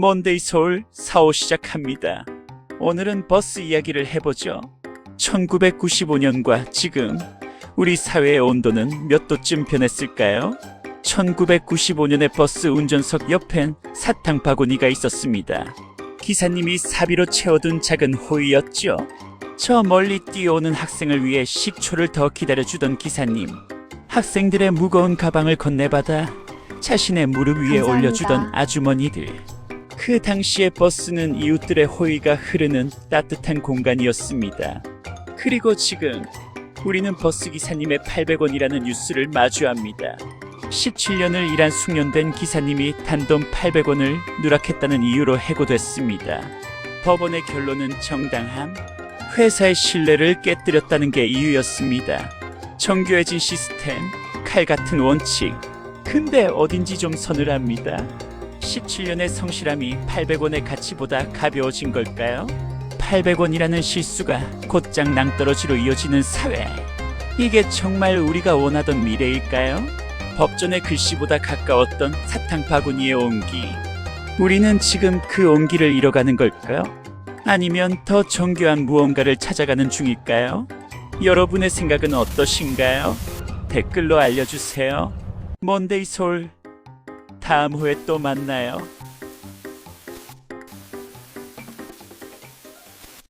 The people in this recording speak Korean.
먼데이 서울 4호 시작합니다. 오늘은 버스 이야기를 해보죠. 1995년과 지금 우리 사회의 온도는 몇 도쯤 변했을까요? 1995년에 버스 운전석 옆엔 사탕 바구니가 있었습니다. 기사님이 사비로 채워둔 작은 호이였죠. 저 멀리 뛰어오는 학생을 위해 식초를 더 기다려주던 기사님. 학생들의 무거운 가방을 건네받아 자신의 무릎 위에 감사합니다. 올려주던 아주머니들. 그 당시의 버스는 이웃들의 호의가 흐르는 따뜻한 공간이었습니다. 그리고 지금 우리는 버스 기사님의 800원이라는 뉴스를 마주합니다. 17년을 일한 숙련된 기사님이 단돈 800원을 누락했다는 이유로 해고됐습니다. 법원의 결론은 정당함, 회사의 신뢰를 깨뜨렸다는 게 이유였습니다. 정교해진 시스템, 칼 같은 원칙. 근데 어딘지 좀 서늘합니다. 17년의 성실함이 800원의 가치보다 가벼워진 걸까요? 800원이라는 실수가 곧장 낭떠러지로 이어지는 사회. 이게 정말 우리가 원하던 미래일까요? 법전의 글씨보다 가까웠던 사탕 바구니의 온기. 우리는 지금 그 온기를 잃어가는 걸까요? 아니면 더 정교한 무언가를 찾아가는 중일까요? 여러분의 생각은 어떠신가요? 댓글로 알려주세요. 먼데이 솔 다음 후에 또 만나요.